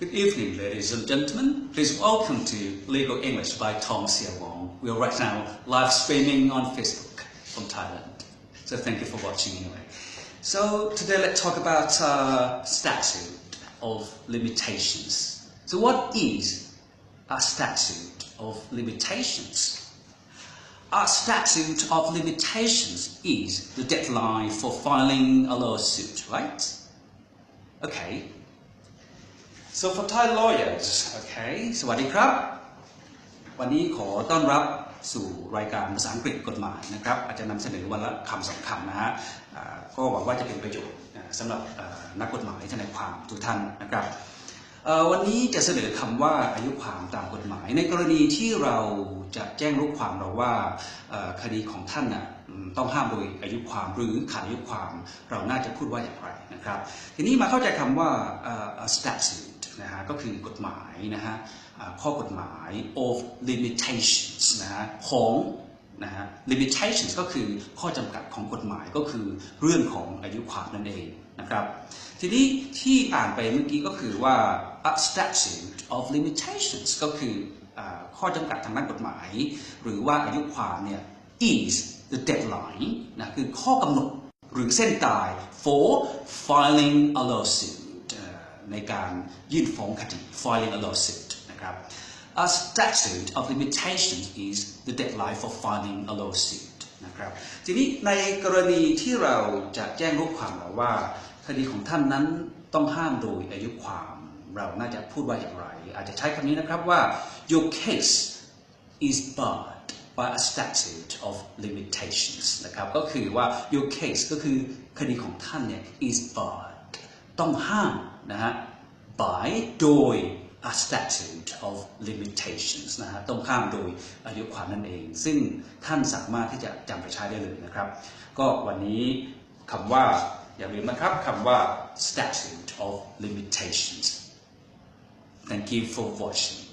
Good evening, ladies and gentlemen. Please welcome to Legal English by Tom Sia Wong. We are right now live streaming on Facebook from Thailand. So thank you for watching anyway. So today let's talk about uh, statute of limitations. So what is a statute of limitations? A statute of limitations is the deadline for filing a lawsuit, right? Okay. So for Thai lawyers, okay สวัสดีครับ วันนี้ขอต้อนรับสู่รายการภาษาอังกฤษกฎหมายนะครับ อาจจะนำเสนอวันละคำสองคำนะฮะก็หวังว่าจะเป็นประโยชน์สำหรับนักกฎหมายทนายความทุกท่านนะครับวันนี้จะเสนอคำว่าอายุความตามกฎหมาย ในกรณีที่เราจะแจ้งลูกความเราว่าคดีของท่านนะต้องห้ามโดยอายุความหรือขาดอายุความเราน่าจะพูดว่าอย่างไรนะครับ ทีนี้มาเข้าใจคำว่าเอ่อ statute นะฮะก็คือกฎหมายนะฮะข้อกฎหมาย of limitations นะฮะของนะฮะ limitations ก็คือข้อจำกัดของกฎหมายก็คือเรื่องของอายุความนั่นเองนะครับ ทีนี้ที่อ่านไปเมื่อกี้ก็คือว่า a statute of limitations ก็คืออข้อจำกัดทางด้านกฎหมาย หรือว่าอายุความเนี่ย is the deadline นะคือข้อกำหนดหรือเส้นตาย for filing a lawsuit ในการยื่นฟ้องคดี filing a lawsuit นะครับ A statute of limitations is the deadline for filing a lawsuit นะครับทีนี้ในกรณีที่เราจะแจ้งลูกความเราว่าคดีของท่านนั้นต้องห้ามโดยอายุความเราน่าจะพูดว่าอย่างไร อาจจะใช้คำนี้นะครับว่า your case is barred by a statute of limitations นะครับก็คือว่า your case ก็คือคดีของท่านเนี่ย is barred ต้องห้ามนะฮะ by โดย a statute of limitations นะฮะต้องข้ามโดยอายุความนั่นเอง ซึ่งท่านสามารถที่จะจำไปใช้ได้เลยนะครับ ก็วันนี้คำว่าอย่าลืมนะครับคำว่า statute of limitations Thank you for watching